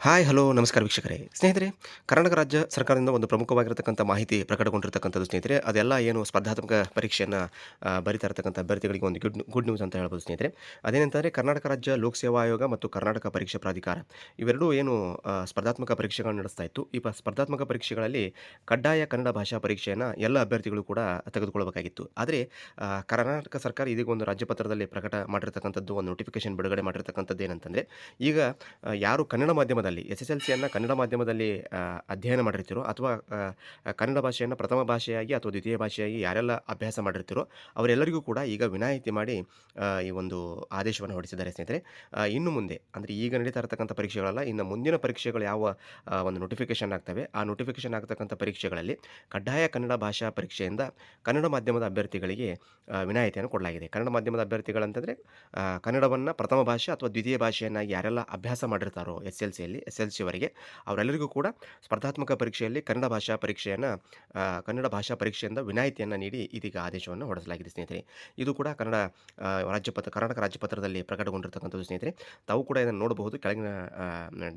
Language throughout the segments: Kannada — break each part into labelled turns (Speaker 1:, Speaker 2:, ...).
Speaker 1: ಹಾಯ್, ಹಲೋ, ನಮಸ್ಕಾರ ವೀಕ್ಷಕರೇ. ಸ್ನೇಹಿತರೆ, ಕರ್ನಾಟಕ ರಾಜ್ಯ ಸರ್ಕಾರದಿಂದ ಒಂದು ಪ್ರಮುಖವಾಗಿರತಕ್ಕಂಥ ಮಾಹಿತಿ ಪ್ರಕಟಗೊಂಡಿರ್ತಕ್ಕಂಥದ್ದು ಸ್ನೇಹಿತರೆ, ಅದೆಲ್ಲ ಏನು ಸ್ಪರ್ಧಾತ್ಮಕ ಪರೀಕ್ಷೆಯನ್ನು ಬರಿತಾ ಇರತಕ್ಕಂಥ ಅಭ್ಯರ್ಥಿಗಳಿಗೆ ಒಂದು ಗುಡ್ ಗುಡ್ ನ್ಯೂಸ್ ಅಂತ ಹೇಳ್ಬೋದು ಸ್ನೇಹಿತರೆ. ಅದೇನಂತಂದರೆ ಕರ್ನಾಟಕ ರಾಜ್ಯ ಲೋಕಸೇವಾ ಆಯೋಗ ಮತ್ತು ಕರ್ನಾಟಕ ಪರೀಕ್ಷಾ ಪ್ರಾಧಿಕಾರ ಇವೆರಡೂ ಏನು ಸ್ಪರ್ಧಾತ್ಮಕ ಪರೀಕ್ಷೆಗಳನ್ನು ನಡೆಸ್ತಾ ಇತ್ತು. ಈ ಸ್ಪರ್ಧಾತ್ಮಕ ಪರೀಕ್ಷೆಗಳಲ್ಲಿ ಕಡ್ಡಾಯ ಕನ್ನಡ ಭಾಷಾ ಪರೀಕ್ಷೆಯನ್ನು ಎಲ್ಲ ಅಭ್ಯರ್ಥಿಗಳು ಕೂಡ ತೆಗೆದುಕೊಳ್ಳಬೇಕಾಗಿತ್ತು. ಆದರೆ ಕರ್ನಾಟಕ ಸರ್ಕಾರ ಇದೀಗ ಒಂದು ರಾಜ್ಯಪತ್ರದಲ್ಲಿ ಪ್ರಕಟ ಮಾಡಿರ್ತಕ್ಕಂಥದ್ದು, ಒಂದು ನೋಟಿಫಿಕೇಶನ್ ಬಿಡುಗಡೆ ಮಾಡಿರ್ತಕ್ಕಂಥದ್ದು ಏನಂತಂದರೆ, ಈಗ ಯಾರು ಕನ್ನಡ ಮಾಧ್ಯಮದಲ್ಲಿ, ಎಸ್ ಎಸ್ ಎಲ್ ಸಿಯನ್ನು ಕನ್ನಡ ಮಾಧ್ಯಮದಲ್ಲಿ ಅಧ್ಯಯನ ಮಾಡಿರ್ತೀರೋ. ಅಥವಾ ಕನ್ನಡ ಭಾಷೆಯನ್ನು ಪ್ರಥಮ ಭಾಷೆಯಾಗಿ ಅಥವಾ ದ್ವಿತೀಯ ಭಾಷೆಯಾಗಿ ಯಾರೆಲ್ಲ ಅಭ್ಯಾಸ ಮಾಡಿರ್ತೀರೋ, ಅವರೆಲ್ಲರಿಗೂ ಕೂಡ ಈಗ ವಿನಾಯಿತಿ ಮಾಡಿ ಈ ಒಂದು ಆದೇಶವನ್ನು ಹೊರಡಿಸಿದ್ದಾರೆ ಸ್ನೇಹಿತರೆ. ಇನ್ನು ಮುಂದೆ, ಅಂದರೆ ಈಗ ನಡೀತಾ ಇರತಕ್ಕಂಥ ಪರೀಕ್ಷೆಗಳಲ್ಲ, ಇನ್ನು ಮುಂದಿನ ಪರೀಕ್ಷೆಗಳು ಯಾವ ಒಂದು ನೋಟಿಫಿಕೇಶನ್ ಆಗ್ತವೆ. ಆ ನೋಟಿಫಿಕೇಶನ್ ಆಗ್ತಕ್ಕಂಥ ಪರೀಕ್ಷೆಗಳಲ್ಲಿ ಕಡ್ಡಾಯ ಕನ್ನಡ ಭಾಷಾ ಪರೀಕ್ಷೆಯಿಂದ ಕನ್ನಡ ಮಾಧ್ಯಮದ ಅಭ್ಯರ್ಥಿಗಳಿಗೆ ವಿನಾಯಿತಿಯನ್ನು ಕೊಡಲಾಗಿದೆ. ಕನ್ನಡ ಮಾಧ್ಯಮದ ಅಭ್ಯರ್ಥಿಗಳಂತಂದರೆ ಕನ್ನಡವನ್ನು ಪ್ರಥಮ ಭಾಷೆ ಅಥವಾ ದ್ವಿತೀಯ ಭಾಷೆಯನ್ನಾಗಿ ಯಾರೆಲ್ಲ ಅಭ್ಯಾಸ ಮಾಡಿರ್ತಾರೋ, ಎಸ್ ಎಲ್ ಸಿಯಲ್ಲಿ ಎಸ್ ಎಲ್ ಸಿವರೆಗೆ ಅವರೆಲ್ಲರಿಗೂ ಕೂಡ ಸ್ಪರ್ಧಾತ್ಮಕ ಪರೀಕ್ಷೆಯಲ್ಲಿ ಕನ್ನಡ ಭಾಷಾ ಪರೀಕ್ಷೆಯನ್ನು ಕನ್ನಡ ಭಾಷಾ ಪರೀಕ್ಷೆಯಿಂದ ವಿನಾಯಿತಿಯನ್ನು ನೀಡಿ ಇದೀಗ ಆದೇಶವನ್ನು ಹೊರಡಿಸಲಾಗಿದೆ ಸ್ನೇಹಿತರೆ. ಇದು ಕೂಡ ಕನ್ನಡ ರಾಜ್ಯಪತ್ರ ಕರ್ನಾಟಕ ರಾಜ್ಯಪತ್ರದಲ್ಲಿ ಪ್ರಕಟಗೊಂಡಿರ್ತಕ್ಕಂಥದ್ದು ಸ್ನೇಹಿತರೆ. ತಾವು ಕೂಡ ಇದನ್ನು ನೋಡಬಹುದು. ಕೆಳಗಿನ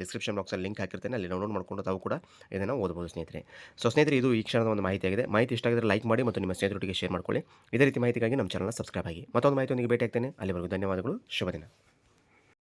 Speaker 1: ಡಿಸ್ಕ್ರಿಪ್ಷನ್ ಬಾಕ್ಸಲ್ಲಿ ಲಿಂಕ್ ಹಾಕಿರ್ತೇನೆ. ಅಲ್ಲಿ ಡೌನ್ಲೋಡ್ ಮಾಡಿಕೊಂಡು ತಾವು ಕೂಡ ಇದನ್ನು ಓದಬಹುದು ಸ್ನೇಹಿತರೆ. ಸೊ ಸ್ನೇಹಿತರೆ, ಇದು ಈ ಕ್ಷಣದ ಒಂದು ಮಾಹಿತಿಯಾಗಿದೆ. ಮಾಹಿತಿ ಇಷ್ಟ ಆಗಿದ್ರೆ ಲೈಕ್ ಮಾಡಿ ಮತ್ತು ನಿಮ್ಮ ಸ್ನೇಹಿತರೊಟ್ಟಿಗೆ ಶೇರ್ ಮಾಡ್ಕೊಳ್ಳಿ. ಇದೇ ರೀತಿ ಮಾಹಿತಿಗಾಗಿ ನಮ್ಮ ಚಾನಲ್ನ ಸಬ್ಸ್ಕ್ರೈಬ್ ಆಗಿ. ಮತ್ತೊಂದು ಮಾಹಿತಿಯೊಂದಿಗೆ ಭೇಟಿ ಆಗ್ತೇನೆ ಅಲ್ಲಿವರೆಗೂ ಧನ್ಯವಾದಗಳು. ಶುಭ ದಿನ.